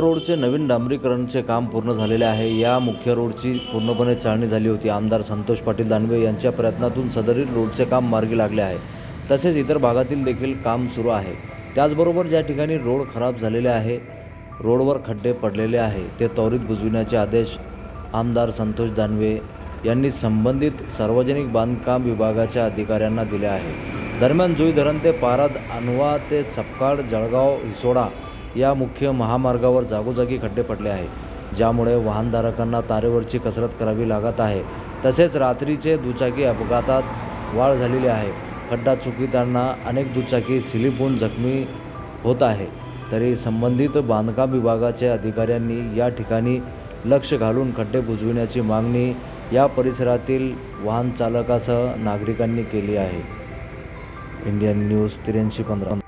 रोडचे नवीन डांबरीकरणचे काम पूर्ण झालेले आहे. या मुख्य रोडची पूर्णपणे चाळणी झाली होती. आमदार संतोष पाटील दानवे यांच्या प्रयत्नातून सदरील रोडचे काम मार्गी लागले आहे. तसेच इतर भागातील देखील काम सुरू आहे. त्याचबरोबर ज्या ठिकाणी रोड खराब झालेले आहे रोडवर खड्डे पडलेले आहे ते त्वरित बुजविण्याचे आदेश आमदार संतोष दानवे यांनी संबंधित सार्वजनिक बांधकाम विभागाच्या अधिकाऱ्यांना दिले आहे. दरम्यान जुई धरण ते पारद अनवा ते सपकाळ जळगाव हिसोडा या मुख्य महामार्गावर जागोजागी खड्डे पडले आहे ज्यामुळे वाहनधारकांना तारेवरची कसरत करावी लागत आहे. तसेच रात्रीचे दुचाकी अपघातात वाढ झालेली आहे. खड्डा चुकीताना अनेक दुचाकी स्लिप होऊन जखमी होत आहे. तरी संबंधित बांधकाम विभागाच्या अधिकाऱ्यांनी या ठिकाणी लक्ष घालून खड्डे बुजविण्याची मागणी या परिसरातील वाहन चालकासह नागरिकांनी केली आहे. इंडियन न्यूज त्र्याऐंशी पंधरा